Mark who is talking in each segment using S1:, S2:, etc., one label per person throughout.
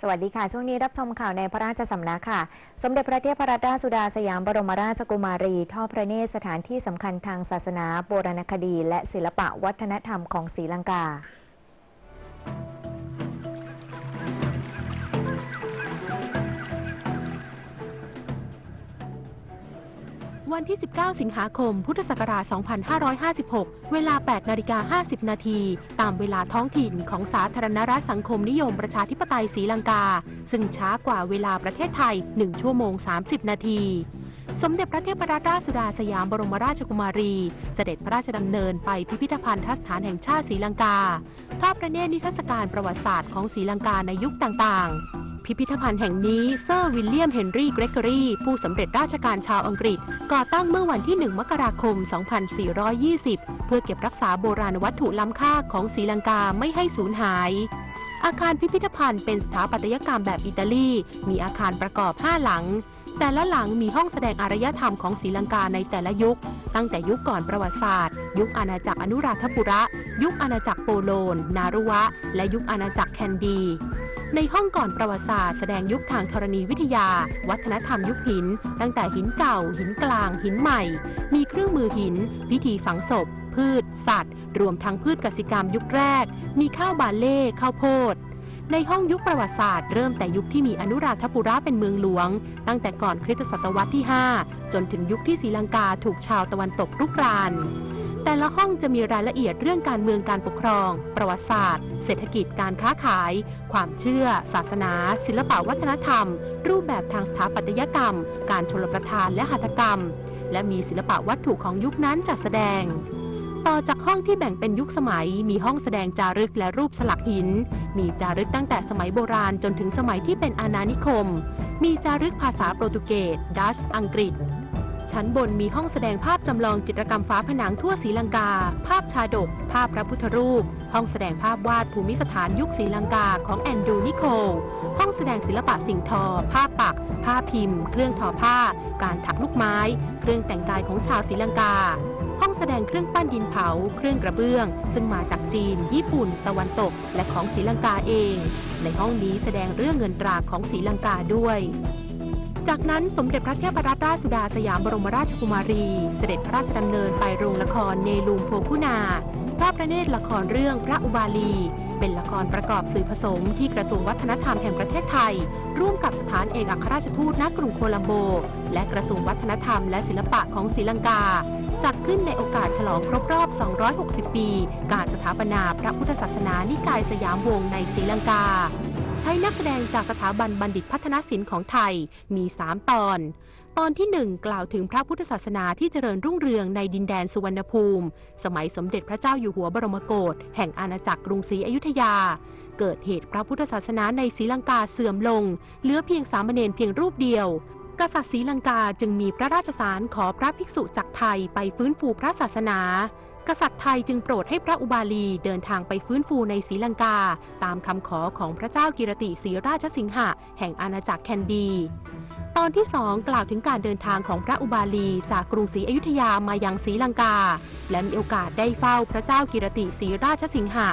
S1: สวัสดีค่ะ ช่วงนี้รับชมข่าวในพระราชสำนักค่ะ สมเด็จพระเทพรัตนราชสุดาสยามบรมราชกุมารี ทอดพระเนตรสถานที่สำคัญทางศาสนา โบราณคดี และศิลปะวัฒนธรรมของศรีลังกา
S2: วันที่ 19 สิงหาคม พุทธศักราช 2556 เวลา 8 นาฬิกา 50 นาที ตามเวลาท้องถิ่นของสาธารณรัฐสังคมนิยมประชาธิปไตยศรีลังกา ซึ่งช้ากว่าเวลาประเทศไทย 1 ชั่วโมง 30 นาที สมเด็จพระเทพรัตนราชสุดาสยามบรมราชกุมารี เสด็จพระราชดำเนินไปพิพิธภัณฑสถานแห่งชาติศรีลังกาทอดพระเนตรนิทรรศการประวัติศาสตร์ของศรีลังกาในยุคต่างๆ พิพิธภัณฑ์แห่งนี้เซอร์วิลเลียมเฮนรี่เกรกอรีผู้สำเร็จราชการชาวอังกฤษ ก่อตั้งเมื่อวันที่ 1 มกราคม 2420 เพื่อเก็บรักษาโบราณวัตถุล้ำค่าของศรีลังกาไม่ให้สูญหายอาคารพิพิธภัณฑ์เป็นสถาปัตยกรรมแบบอิตาลี มีอาคารประกอบ 5 หลัง แต่ละหลังมีห้องแสดงอารยธรรมของศรีลังกาในแต่ละยุค ตั้งแต่ยุคก่อนประวัติศาสตร์ ยุคอาณาจักรอนุราธปุระ ยุคอาณาจักรโปโลน นารุวะ และยุคอาณาจักรแคนดี ในห้องก่อนประวัติศาสตร์แสดงยุคทางธรณีวิทยา วัฒนธรรมยุคหิน ตั้งแต่หินเก่า หินกลาง หินใหม่ มีเครื่องมือหิน พิธีฝังศพ พืช สัตว์ รวมทั้งพืชกสิกรรมยุคแรก มีข้าวบาเล่ข้าวโพดในห้องยุคประวัติศาสตร์เริ่มแต่ยุคที่มีอนุราธปุระเป็นเมืองหลวง ตั้งแต่ก่อนคริสตศตวรรษที่ 5 จนถึงยุคที่ศรีลังกาถูกชาวตะวันตกรุกราน แต่ละห้องจะมีรายละเอียดเรื่องการเมืองการปกครอง ประวัติศาสตร์ เศรษฐกิจการค้าขาย ความเชื่อ ศาสนา ศิลปวัฒนธรรม รูปแบบทางสถาปัตยกรรม การชลประทานและหัตถกรรม และมีศิลปะวัตถุของยุคนั้นจัดแสดง ต่อจากห้องที่แบ่งเป็นยุคสมัย มีห้องแสดงจารึกและรูปสลักหิน มีจารึกตั้งแต่สมัยโบราณจนถึงสมัยที่เป็นอาณานิคม มีจารึกภาษาโปรตุเกสดัชอังกฤษ ชั้นบนมีห้องแสดงภาพจำลองจิตรกรรมฝาผนังทั่วศรีลังกา ภาพชาดก ภาพพระพุทธรูป ห้องแสดงภาพวาดภูมิสถานยุคศรีลังกาของแอนดูนิโคล ห้องแสดงศิลปะสิ่งทอ ภาพปัก ผ้าพิมพ์ เครื่องทอผ้า การถักลูกไม้ เครื่องแต่งกายของชาวศรีลังกา ห้องแสดงเครื่องปั้นดินเผา เครื่องกระเบื้อง ซึ่งมาจากจีน ญี่ปุ่น ตะวันตก และของศรีลังกาเอง ในห้องนี้แสดงเรื่องเงินตราของศรีลังกาด้วย จากนั้นสมเด็จพระเทพรัตนราชสุดาสยามบรมราชกุมารี เสด็จพระราชดำเนินไปโรงละครเนลุมโพคุนาทอดพระเนตรละครเรื่องพระอุบาลี เป็นละครประกอบสื่อผสมที่กระทรวงวัฒนธรรมแห่งประเทศไทย ร่วมกับสถานเอกอัครราชทูตณกรุงโคลัมโบ และกระทรวงวัฒนธรรมและศิลปะของศรีลังกา จัดขึ้นในโอกาสฉลองครบรอบ 260 ปี การสถาปนาพระพุทธศาสนานิกายสยามวงศ์ในศรีลังกา ใช้นักแสดงจากสถาบันบัณฑิตพัฒนศิลป์ของไทยมี 3 ตอน ตอนที่ 1 กล่าวถึงพระพุทธศาสนาที่เจริญรุ่งเรืองในดินแดนสุวรรณภูมิ สมัยสมเด็จพระเจ้าอยู่หัวบรมโกศแห่งอาณาจักรกรุงศรีอยุธยา เกิดเหตุพระพุทธศาสนาในศรีลังกาเสื่อมลง เหลือเพียงสามเณรเพียงรูปเดียว กษัตริย์ศรีลังกาจึงมีพระราชสารขอพระภิกษุจากไทยไปฟื้นฟูพระศาสนา กษัตริย์ไทยจึงโปรดให้พระอุบาลีเดินทางไปฟื้นฟูในศรีลังกา ตามคำขอของพระเจ้ากิรติศรีราชสิงหะแห่งอาณาจักรแคนดี ตอนที่สองกล่าวถึงการเดินทางของพระอุบาลีจากกรุงศรีอยุธยามายังศรีลังกา และมีโอกาสได้เฝ้าพระเจ้ากิรติศรีราชสิงหะ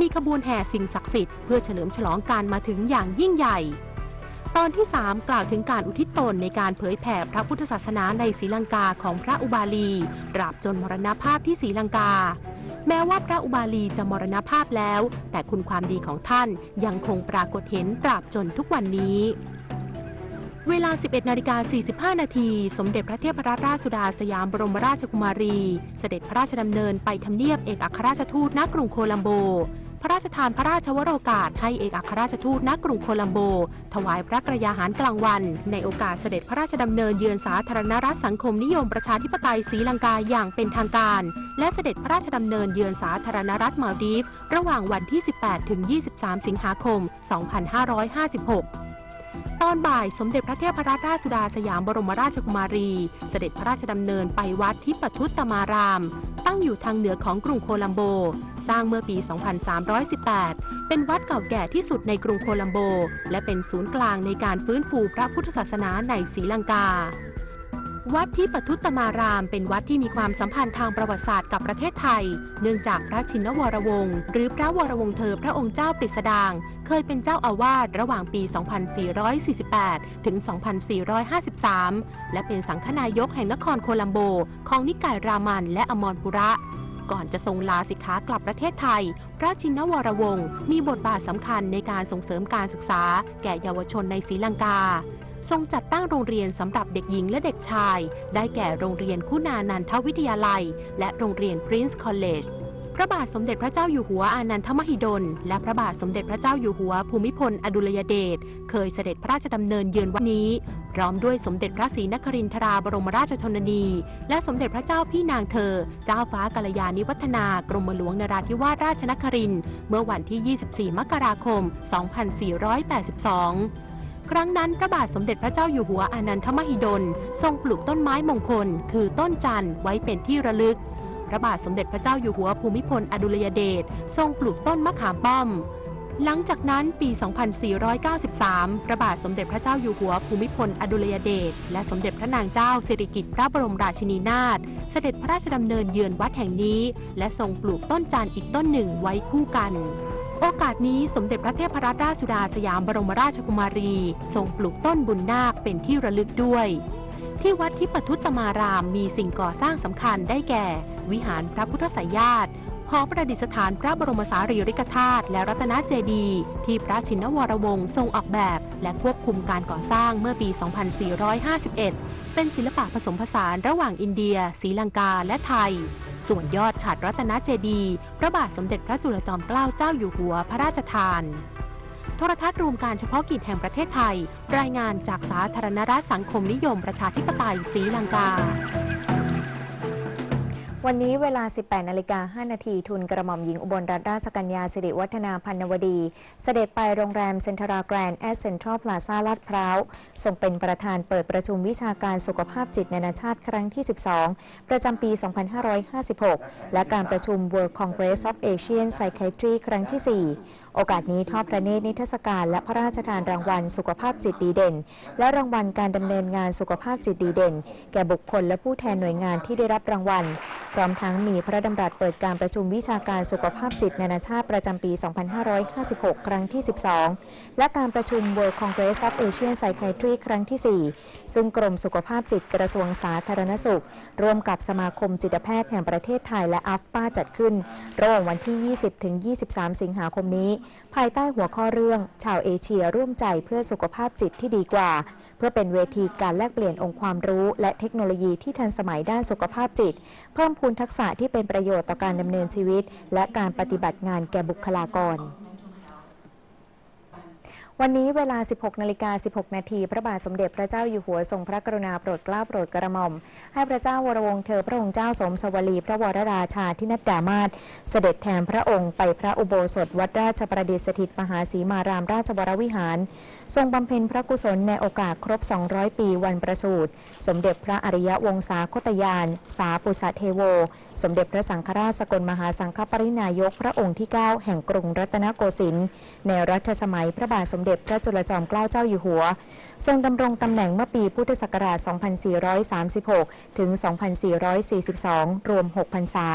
S2: มีขบวนแห่สิ่งศักดิ์สิทธิ์เพื่อเฉลิมฉลองการมาถึงอย่างยิ่งใหญ่ ตอนที่ 3 กล่าวถึงการอุทิศตนในการเผยแผ่พระพุทธศาสนาในศรีลังกาของพระอุบาลีตราบจนมรณภาพที่ศรีลังกา แม้ว่าพระอุบาลีจะมรณภาพแล้ว แต่คุณความดีของท่านยังคงปรากฏเห็นตราบจนทุกวันนี้เวลา 11 นาฬิกา 45 นาที สมเด็จพระเทพรัตนราชสุดาสยามบรมราชกุมารี เสด็จพระราชดำเนินไปทำเนียบเอกอัครราชทูตณกรุงโคลัมโบ พระราชทานพระราชวโรกาสให้เอกอัครราชทูตณกรุงโคลัมโบ ถวายพระกระยาหารกลางวัน ในโอกาสเสด็จพระราชดำเนินเยือนสาธารณรัฐสังคมนิยมประชาธิปไตยศรีลังกาอย่างเป็นทางการ และเสด็จพระราชดำเนินเยือนสาธารณรัฐมาลดีฟ ระหว่างวันที่ 18 ถึง 23 สิงหาคม 2556ตอนบ่ายสมเด็จพระเทพรัตนราชสุดาสยามบรมราชกุมารี เสด็จพระราชดำเนินไปวัดทิปทุตตมาราม ตั้งอยู่ทางเหนือของกรุงโคลัมโบ สร้างเมื่อปี 2318 เป็นวัดเก่าแก่ที่สุดในกรุงโคลัมโบ และเป็นศูนย์กลางในการฟื้นฟูพระพุทธศาสนาในศรีลังกา วัดที่ปทุตตมาราม เป็นวัดที่มีความสัมพันธ์ทางประวัติศาสตร์กับประเทศไทย เนื่องจากพระชินวรวงศ์หรือพระวรวงศ์เธอพระองค์เจ้าปริสดาง เคยเป็นเจ้าอาวาสระหว่างปี 2448 ถึง 2453 และเป็นสังฆนายกแห่งนครโคลัมโบ ของนิกายรามันและอมรปุระ ก่อนจะทรงลาสิกขากลับประเทศไทย พระชินวรวงศ์มีบทบาทสำคัญในการส่งเสริมการศึกษา แก่เยาวชนในศรีลังกา ทรงจัดตั้งโรงเรียนสำหรับเด็กหญิงและเด็กชาย ได้แก่โรงเรียนคุณานันทวิทยาลัย และโรงเรียน Prince College พระบาทสมเด็จพระเจ้าอยู่หัวอานันทมหิดล และพระบาทสมเด็จพระเจ้าอยู่หัวภูมิพลอดุลยเดชเคยเสด็จพระราชดำเนินเยือนวันนี้ พร้อมด้วยสมเด็จพระศรีนครินทราบรมราชชนนี และสมเด็จพระเจ้าพี่นางเธอ เจ้าฟ้ากัลยาณิวัฒนากรมหลวงนราธิวาสราชนครินเมื่อวันที่ 24 มกราคม 2482ครั้งนั้นพระบาทสมเด็จพระเจ้าอยู่หัวอานันทมหิดล ทรงปลูกต้นไม้มงคล คือต้นจันทร์ไว้เป็นที่ระลึก พระบาทสมเด็จพระเจ้าอยู่หัวภูมิพลอดุลยเดชทรงปลูกต้นมะขามป้อม หลังจากนั้นปี 2493 พระบาทสมเด็จพระเจ้าอยู่หัวภูมิพลอดุลยเดชและสมเด็จพระนางเจ้าสิริกิติ์พระบรมราชินีนาถเสด็จพระราชดำเนินเยือนวัดแห่งนี้ และทรงปลูกต้นจันทร์อีกต้นหนึ่งไว้คู่กันโอกาสนี้สมเด็จพระเทพรัตนราชสุดาสยามบรมราชกุมารี ทรงปลูกต้นบุญนาคเป็นที่ระลึกด้วย ที่วัดทิปทุตตมารามมีสิ่งก่อสร้างสำคัญได้แก่ วิหารพระพุทธไสยญาติหอประดิษฐานพระบรมสารีริกธาตุและรัตนเจดีย์ที่พระชินวรวงศ์ทรงออกแบบ และควบคุมการก่อสร้างเมื่อปี 2451 เป็นศิลปะผสมผสานระหว่างอินเดียศรีลังกา และไทย ส่วนยอดฉัตรรัตนเจดีย์พระบาทสมเด็จพระจุลจอมเกล้าเจ้าอยู่หัวพระราชทาน โทรทัศน์รวมการเฉพาะกิจแห่งประเทศไทย รายงานจากสาธารณรัฐสังคมนิยมประชาธิปไตยศรีลังกา
S1: วันนี้เวลา 18 นาฬิกา 5 นาที ทุนกระหม่อมหญิงอุบลรัตนราชกัญญาสิริวัฒนาพันนวดี เสด็จไปโรงแรมเซ็นทราแกรนด์แอสเซนทรัลพลาซาลาดพร้าว ทรงเป็นประธานเปิดประชุมวิชาการสุขภาพจิตนานาชาติครั้งที่ 12 ประจำปี 2556 และการประชุม World Congress of Asian Psychiatry ครั้งที่ 4 โอกาสนี้ทอดพระเนตรนิทรรศการ และพระราชทานรางวัลสุขภาพจิตดีเด่น และรางวัลการดำเนินงานสุขภาพจิตดีเด่น แก่บุคคลและผู้แทนหน่วยงานที่ได้รับรางวัล พร้อมทั้งมีพระดำรัสเปิดการประชุมวิชาการสุขภาพจิตนานาชาติประจำปี 2556 ครั้งที่ 12 และการประชุม World Congress of Asian Psychiatry ครั้งที่ 4 ซึ่งกรมสุขภาพจิตกระทรวงสาธารณสุข ร่วมกับสมาคมจิตแพทย์แห่งประเทศไทยและอัฟป้าจัดขึ้นระหว่างวันที่ 20ถึง23 สิงหาคมนี้ภายใต้หัวข้อเรื่อง ชาวเอเชียร่วมใจเพื่อสุขภาพจิตที่ดีกว่า เพื่อเป็นเวทีการแลกเปลี่ยนองค์ความรู้ และเทคโนโลยีที่ทันสมัยด้านสุขภาพจิต เพิ่มพูนทักษะที่เป็นประโยชน์ต่อการดำเนินชีวิต และการปฏิบัติงานแก่บุคลากร วันนี้เวลา 16 นาฬิกา 16 นาที พระบาทสมเด็จพระเจ้าอยู่หัวทรงพระกรุณาโปรดเกล้าโปรดกระหม่อม ให้พระเจ้าวรวงศ์เธอพระองค์เจ้าสมสวลี พระวรราชาธินัดดามาศเสด็จแทนพระองค์ไปพระอุโบสถวัดราชประดิษฐิตมหาสีมารามราชวรวิหาร ทรงบำเพ็ญพระกุศลในโอกาสครบ 200 ปีวันประสูติ สมเด็จพระอริยวงศาคตยาน สาปุสะเทโว สมเด็จพระสังฆราชสกลมหาสังฆปรินายกพระองค์ที่ 9 แห่งกรุงรัตนโกสินทร์ในรัชสมัยพระบาทสมเด็จพระจุลจอมเกล้าเจ้าอยู่หัว ทรงดำรงตำแหน่งเมื่อปีพุทธศักราช 2436 ถึง 2442 รวม 6 พรรษา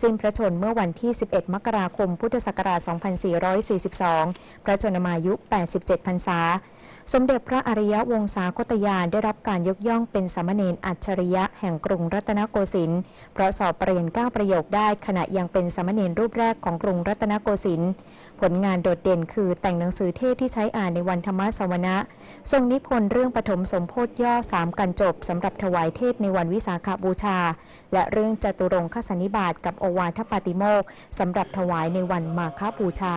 S1: สิ้นพระชนเมื่อวันที่ 11 มกราคม พุทธศักราช 2442 พระชนมายุ 87 พรรษา สมเด็จพระอริยวงศาคตยานได้รับการยกย่องเป็นสามเณรอัจฉริยะแห่งกรุงรัตนโกสินทร์เพราะสอบประเรียนเก้าประโยคได้ขณะยังเป็นสามเณรรูปแรกของกรุงรัตนโกสินทร์ผลงานโดดเด่นคือแต่งหนังสือเทศที่ใช้อ่านในวันธรรมสวนะทรงนิพนธ์เรื่องปฐมสมโพธิย่อสามกันจบสำหรับถวายเทศในวันวิสาขบูชา และเรื่องจตุรงคสนิบาตกับโอวาทปาติโมกสำหรับถวายในวันมาฆบูชา